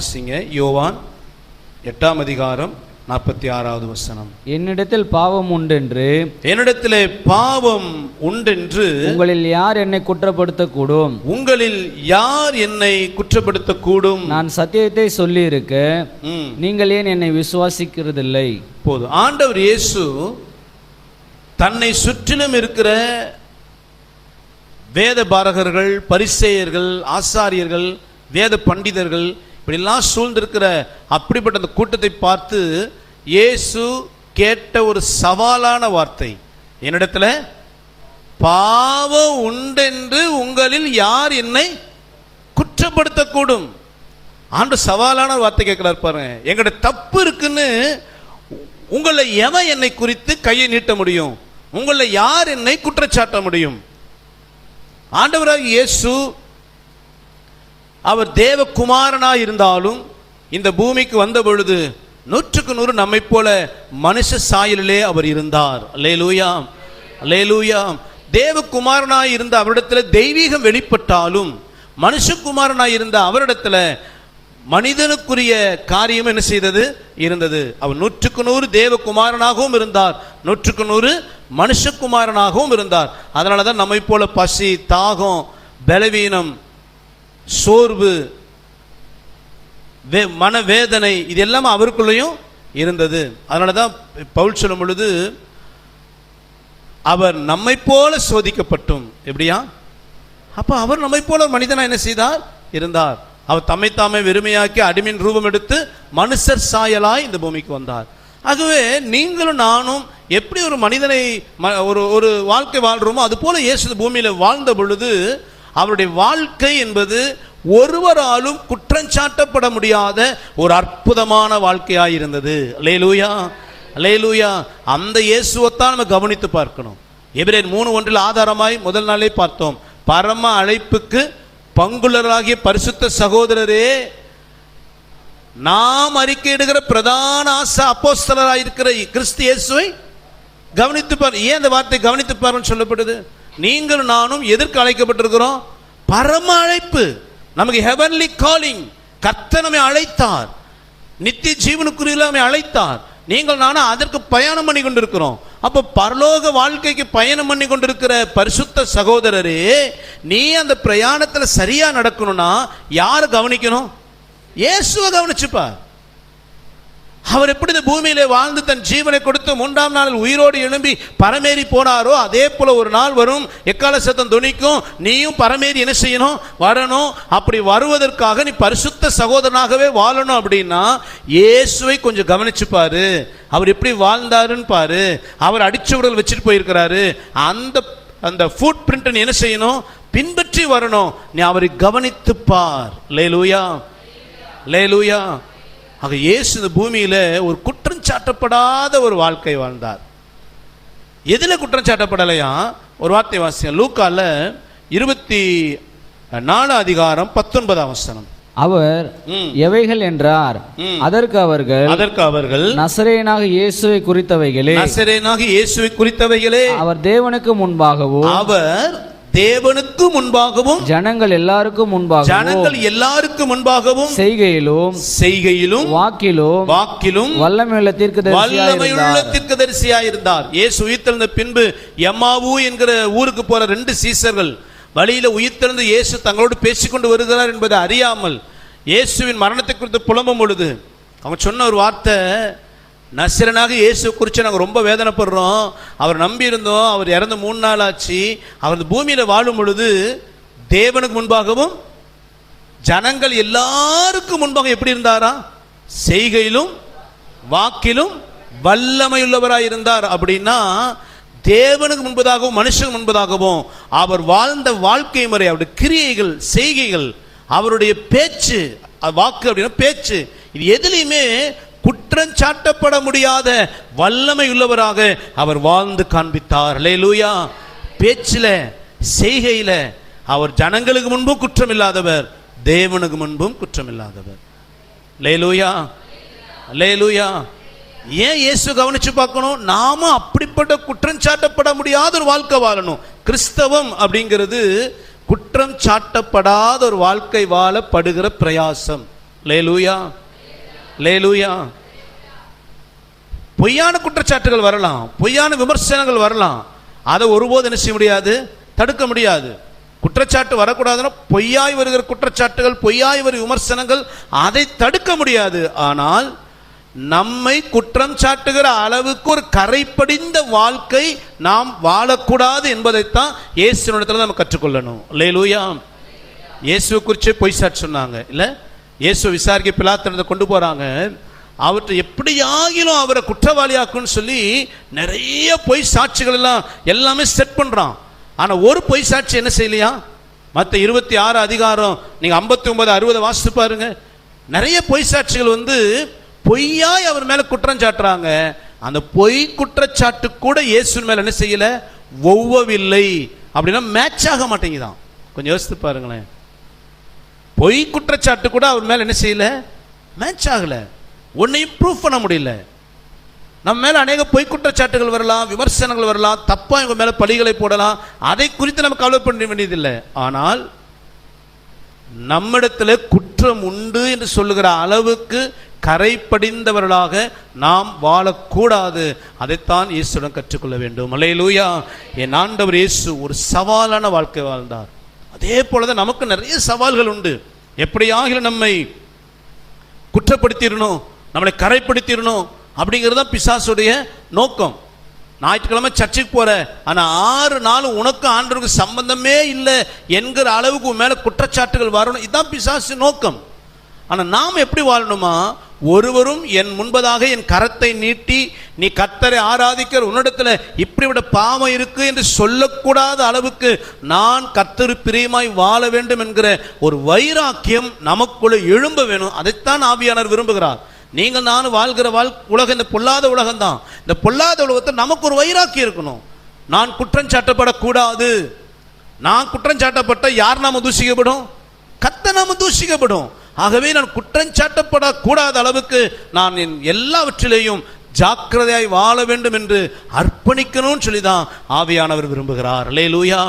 வாசிங்க. யோவான் எட்டாம் அதிகாரம் நாற்பத்தி ஆறாவது வசனம். என்னிடத்தில் பாவம் உண்டென்று என்னிடத்திலே பாவம் உண்டென்று உங்களில் யார் என்னை குற்றப்படுத்தக்கூடும்? உங்களில் யார் என்னை குற்றப்படுத்தக்கூடும்? நான் சத்தியத்தை சொல்லியிருக்க ம், நீங்கள் ஏன் என்னை விசுவாசிக்கிறதில்லை? போதும் ஆண்டவர் இயேசு தன்னை சுற்றிலும் இருக்கிற வேத பாரகர்கள் பரிசேயர்கள் ஆசாரியர்கள் வேத பண்டிதர்கள் இப்படிலாம் சூழ்ந்திருக்கிற அப்படிப்பட்ட அந்த கூட்டத்தை பார்த்து இயேசு கேட்ட ஒரு சவாலான வார்த்தை. என்னிடத்துல பாவம் உண்டென்று உங்களில் யார் என்னை குற்றப்படுத்தக்கூடும். ஆண்டு சவாலான வார்த்தை கேட்கிறார் பாருங்க. எங்கட தப்பு இருக்குன்னு உங்களை எவன் என்னை குறித்து கையை நீட்ட முடியும்? உங்களை யார் என்னை குற்றச்சாட்ட முடியும்? ஆண்டவராக இயேசு அவர் தேவகுமாரனாய் இருந்தாலும் இந்த பூமிக்கு வந்த பொழுது நூற்றுக்கு நூறு நம்மை போல மனுஷ சாயலிலே அவர் இருந்தார். லேலூயாம் லேலூயாம் தேவகுமாரனாய் இருந்த அவரிடத்தில் தெய்வீகம் வெளிப்பட்டாலும் மனுஷகுமாரனாக இருந்த அவரிடத்தில் மனிதனுக்குரிய காரியம் என்ன செய்தது? இருந்தது. அவர் நூற்றுக்கு நூறு தேவகுமாரனாகவும் இருந்தார். நூற்றுக்கு நூறு மனுஷகுமாரனாகவும் இருந்தார். அதனால தான் நம்மை போல பசி தாகம் பலவீனம் சோர்வு வே மனவேதனை இது எல்லாமே அவருக்குள்ளேயும் இருந்தது. அதனால தான் பவுல் சொல்லும் பொழுது அவர் நம்மை போல சோதிக்கப்பட்டும். எப்படியா? அப்போ அவர் நம்மை போல ஒரு மனிதனா என்ன செய்தார்? இருந்தார். அவர் தம்மை தாமே வெறுமையாக்கி அடிமின் ரூபம் எடுத்து மனுஷர் சாயலாய் இந்த பூமிக்கு வந்தார். ஆகவே நீங்களும் நானும் எப்படி ஒரு மனிதனை ம- ஒரு ஒரு வாழ்க்கை வாழ்றோமோ அது போல இயேசு பூமியில் வாழ்ந்த பொழுது அவருடைய வாழ்க்கை என்பது ஒருவராலும் குற்றஞ்சாட்டப்பட முடியாத ஒரு அற்புதமான வாழ்க்கையாக இருந்தது லேலூயா லேலூயா அந்த இயேசுவைத்தான் நம்ம கவனித்து பார்க்கணும். எபிரேன் மூணு ஒன்றில் ஆதாரமாய் முதல் நாளே பார்த்தோம். பரம அழைப்புக்கு பங்குலராகிய பரிசுத்த சகோதரரே நாம் அறிக்கையிடுகிற பிரதான ஆசா அப்போஸ்தலராக இருக்கிற கிறிஸ்து இயேசுவை கவனித்து பார் ஏன் அந்த வார்த்தை கவனித்து பாருன்னு சொல்லப்படுது? நீங்கள் நானும் எதற்கு அழைக்கப்பட்டிருக்கிறோம்? பரம அழைப்பு நமக்கு ஹெவன்லி காலிங் கர்த்தர் நம்மை அழைத்தார். நித்திய ஜீவனுக்குரிய நம்மை அழைத்தார். நீங்கள் நானும் அதற்கு பயணம் பண்ணி கொண்டிருக்கிறோம். அப்போ பரலோக வாழ்க்கைக்கு பயணம் பண்ணி கொண்டிருக்கிற பரிசுத்த சகோதரரே நீ அந்த பிரயாணத்தில் சரியாக நடக்கணும்னா யார் கவனிக்கணும்? இயேசுவை கவனிச்சுப்பார். அவர் எப்படி இந்த பூமியிலே வாழ்ந்து தன் ஜீவனை கொடுத்து மூன்றாம் நாளில் உயிரோடு எழும்பி பரமேறி போனாரோ அதே போல ஒரு நாள் வரும். எக்கால சத்தம் துணிக்கும் நீயும் பரமேறி என்ன செய்யணும்? வரணும். அப்படி வருவதற்காக நீ பரிசுத்த சகோதரனாகவே வாழணும் அப்படின்னா இயேசுவை கொஞ்சம் கவனிச்சு பாரு. அவர் எப்படி வாழ்ந்தாருன்னு பாரு. அவர் அடிச்சு உடல் வச்சுட்டு போயிருக்கிறாரு. அந்த அந்த ஃபுட் பிரிண்ட் நீ என்ன செய்யணும்? பின்பற்றி வரணும். நீ அவரை கவனித்து பார். லேலூயா லேலூயா ஆக இயேசு இந்த பூமியில ஒரு குற்றம் சாட்டப்படாத ஒரு வாழ்க்கை வாழ்ந்தார். எதுல குற்றம் சாட்டப்படலையா? ஒரு வார்த்தை வாசியம் லூக்கால இருபத்தி நாலு அதிகாரம் பத்தொன்பதாம் வசனம். அவர். எவைகள் என்றார். அதற்கு அவர்கள் அதற்கு அவர்கள் நசரேனாக இயேசுவை குறித்தவைகளே. நசரேனாக இயேசுவை குறித்தவைகளே. அவர் தேவனுக்கு முன்பாகவும் அவர் தேவனுக்கு முன்பாகவும் ஜனங்கள் எல்லாருக்கும் முன்பாகவும் ஜனங்கள் எல்லாருக்கும் முன்பாகவும் செய்கையிலும் செய்கையிலும் வாக்கிலும் வாக்கிலும் வல்லமையுள்ள தீர்க்கதரிசியாய் வல்லமையுள்ள இருந்தார் தீர்க்கதரிசியா இருந்தார் இயேசு உயிர்த்தெழுந்த பின்பு எம்மாவு என்கிற ஊருக்கு போற ரெண்டு சீசர்கள் வழியில உயிர்த்தெழுந்து இயேசு தங்களோடு பேசிக்கொண்டு வருகிறார் என்பதை அறியாமல் இயேசுவின் மரணத்தை குறித்து புலம்பும் பொழுது அவங்க சொன்ன ஒரு வார்த்தை நசிரனாக இயேசு குறித்து நாங்கள் ரொம்ப வேதனைப்படுறோம். அவர் நம்பியிருந்தோம். அவர் இறந்து மூணு நாள் ஆச்சு. அவர் இந்த வாழும் பொழுது தேவனுக்கு முன்பாகவும் ஜனங்கள் எல்லாருக்கும் முன்பாக எப்படி இருந்தாரா? செய்கையிலும் வாக்கிலும் வல்லமையுள்ளவராக இருந்தார். அப்படின்னா தேவனுக்கு முன்பதாகவும் மனுஷனுக்கு முன்பதாகவும் அவர் வாழ்ந்த வாழ்க்கை முறை அவருடைய கிரியைகள் செய்கைகள் அவருடைய பேச்சு வாக்கு அப்படின்னா பேச்சு. இது எதுலேயுமே குற்றம் சாட்டப்பட முடியாத வல்லமை உள்ளவராக அவர் வாழ்ந்து காண்பித்தார். லேலூயா பேச்சில் செய்கையில் அவர் ஜனங்களுக்கு முன்பும் குற்றம் இல்லாதவர் தேவனுக்கு முன்பும் குற்றம் இல்லாதவர் லேலூயா லேலூயா ஏன் இயேசு கவனிச்சு பார்க்கணும்? நாம அப்படிப்பட்ட குற்றம் சாட்டப்பட முடியாத ஒரு வாழ்க்கை வாழணும். கிறிஸ்தவம் அப்படிங்கிறது குற்றம் சாட்டப்படாத ஒரு வாழ்க்கை வாழப்படுகிற பிரயாசம். லேலூயா லேலூயா பொய்யான குற்றச்சாட்டுகள் வரலாம். பொய்யான விமர்சனங்கள் வரலாம். அதை ஒருபோது என்ன செய்ய முடியாது? தடுக்க முடியாது. குற்றச்சாட்டு வரக்கூடாதுன்னா பொய்யாய் வருகிற குற்றச்சாட்டுகள் பொய்யாய் வருகிற விமர்சனங்கள் அதை தடுக்க முடியாது. ஆனால் நம்மை குற்றம் சாட்டுகிற அளவுக்கு ஒரு கரைப்படிந்த வாழ்க்கை நாம் வாழக்கூடாது என்பதைத்தான் இயேசுனிடத்தில் நம்ம கற்றுக்கொள்ளணும். லேலூயா இயேசுவை குறித்து பொய் சாட்சி சொன்னாங்க. இல்லை? இயேசு விசாரிக்க பிளாத்தனத்தை கொண்டு போகிறாங்க அவற்றை எப்படியாகிலும் அவரை குற்றவாளியாக்குன்னு சொல்லி நிறைய பொய் சாட்சிகள் எல்லாம் எல்லாமே செட் பண்ணுறான் ஆனால் ஒரு பொய் சாட்சி என்ன செய்யலையா? மற்ற இருபத்தி ஆறு அதிகாரம் நீங்கள் ஐம்பத்தி ஒன்பது அறுபது வாசித்து பாருங்க. நிறைய பொய் சாட்சிகள் வந்து பொய்யாய் அவர் மேலே குற்றம் சாட்டுறாங்க. அந்த பொய் குற்றச்சாட்டு கூட இயேசு மேலே என்ன செய்யல? ஒவ்வவில்லை. அப்படின்னா மேட்ச் ஆக மாட்டேங்குதான். கொஞ்சம் யோசித்து பாருங்களேன். பொய் குற்றச்சாட்டு கூட அவர் மேலே என்ன செய்யல? மேட்ச் ஆகலை. ஒன்றையும் ப்ரூஃப் பண்ண முடியல. நம்ம மேலே அநேக பொய் குற்றச்சாட்டுகள் வரலாம் விமர்சனங்கள் வரலாம் தப்பாக இவங்க மேலே பழிகளை போடலாம். அதை குறித்து நம்ம கவலை பண்ண வேண்டியதில்லை. ஆனால் நம்மிடத்தில் குற்றம் உண்டு என்று சொல்லுகிற அளவுக்கு கரைப்படிந்தவர்களாக நாம் வாழக்கூடாது. அதைத்தான் இயேசுடன் கற்றுக்கொள்ள வேண்டும். அலையலூயா என் ஆண்டவர் இயேசு ஒரு சவாலான வாழ்க்கை வாழ்ந்தார். அதே போலதான் நமக்கு நிறைய சவால்கள் உண்டு. எப்படியாக நம்மை குற்றப்படுத்திடணும் நம்மளை கரைப்படுத்திடணும் அப்படிங்கிறது தான் பிசாசுடைய நோக்கம். ஞாயிற்றுக்கிழமை சர்ச்சுக்கு போற ஆனா ஆறு நாளும் உனக்கு ஆண்டவருக்கு சம்பந்தமே இல்லை என்கிற அளவுக்கு உன் மேல குற்றச்சாட்டுகள் வரணும். இதுதான் பிசாசு நோக்கம். ஆனா நாம் எப்படி வாழணுமா? ஒருவரும் என் முன்பதாக என் கரத்தை நீட்டி நீ கத்தரை ஆராதிக்கிற இப்படி விட பாவம் இருக்கு என்று சொல்லக்கூடாத அளவுக்கு நான் கத்தரு பிரியமாய் வாழ வேண்டும் என்கிற ஒரு வைராக்கியம் நமக்குள்ள எழும்ப வேணும். அதைத்தான் ஆவியானர் விரும்புகிறார். நீங்கள் நானும் வாழ்கிற வாழ் உலகம் இந்த பொல்லாத உலகம் தான் இந்த பொல்லாத உலகத்தை நமக்கு ஒரு வைராக்கியம் இருக்கணும். நான் குற்றம் சாட்டப்படக்கூடாது. நான் குற்றம் சாட்டப்பட்ட யார் நாம தூசிக்கப்படும் கத்த நாம தூசிக்கப்படும் ஆகவே நான் குற்றம் சாட்டப்படக்கூடாத அளவுக்கு நான் என் எல்லாவற்றிலேயும் ஜாக்கிரதையாய் வாழ வேண்டும் என்று அர்ப்பணிக்கணும்னு சொல்லி தான் ஆவியானவர் விரும்புகிறார். லே லூயா